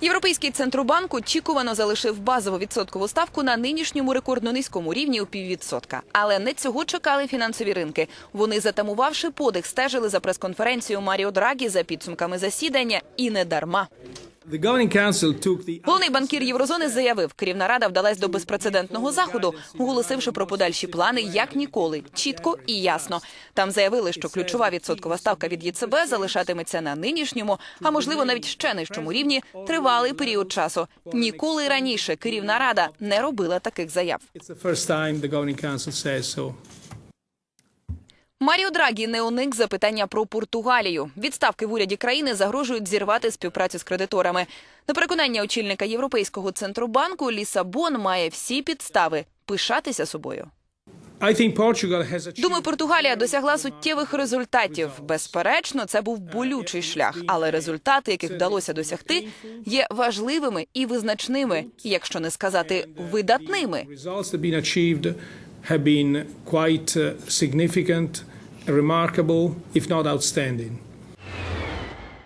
Європейський центробанк очікувано залишив базову відсоткову ставку на нинішньому рекордно низькому рівні у піввідсотка. Але не цього чекали фінансові ринки. Вони, затамувавши подих, стежили за прес-конференцією Маріо Драгі за підсумками засідання і не дарма. Головний банкір Єврозони заявив, керівна рада вдалась до безпрецедентного заходу, оголосивши про подальші плани як ніколи, чітко і ясно. Там заявили, що ключова відсоткова ставка від ЄЦБ залишатиметься на нинішньому, а можливо навіть ще нижчому рівні тривалий період часу. Ніколи раніше керівна рада не робила таких заяв. Маріо Драгі не уник запитання про Португалію. Відставки в уряді країни загрожують зірвати співпрацю з кредиторами. На переконання очільника Європейського центробанку Лісабон має всі підстави пишатися собою. Думаю, Португалія досягла суттєвих результатів. Безперечно, це був болючий шлях, але результати, яких вдалося досягти, є важливими і визначними, якщо не сказати видатними. Remarkable, if not outstanding.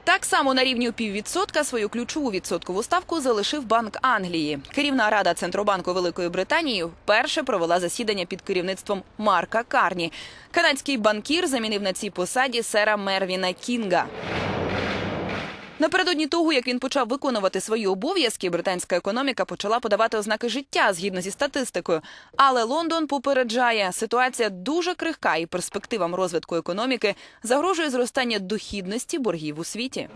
Так само на рівні піввідсотка свою ключову відсоткову ставку залишив Банк Англії. Керівна рада Центробанку Великої Британії вперше провела засідання під керівництвом Марка Карні. Канадський банкір замінив на цій посаді сера Мервіна Кінга. Напередодні того, як він почав виконувати свої обов'язки, британська економіка почала подавати ознаки життя згідно зі статистикою. Але Лондон попереджає, ситуація дуже крихка і перспективам розвитку економіки загрожує зростання дохідності боргів у світі.